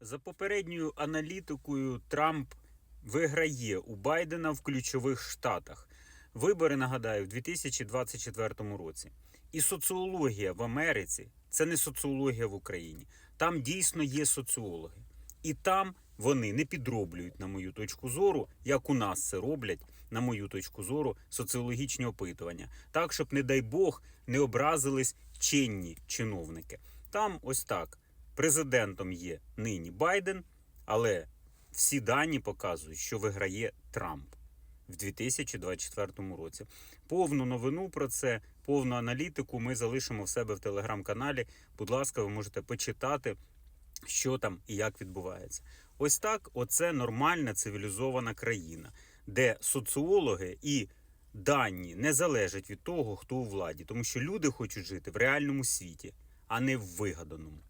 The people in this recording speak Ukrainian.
За попередньою аналітикою, Трамп виграє у Байдена в ключових штатах. Вибори, нагадаю, в 2024 році. І соціологія в Америці це не соціологія в Україні. Там дійсно є соціологи. І там вони не підроблюють, на мою точку зору, як у нас це роблять, на мою точку зору, соціологічні опитування. Так, щоб, не дай Бог, не образились чинні чиновники. Там ось так. Президентом є нині Байден, але всі дані показують, що виграє Трамп в 2024 році. Повну новину про це, повну аналітику ми залишимо в себе в телеграм-каналі. Будь ласка, ви можете почитати, що там і як відбувається. Ось так, оце нормальна цивілізована країна, де соціологи і дані не залежать від того, хто у владі, тому що люди хочуть жити в реальному світі, а не в вигаданому.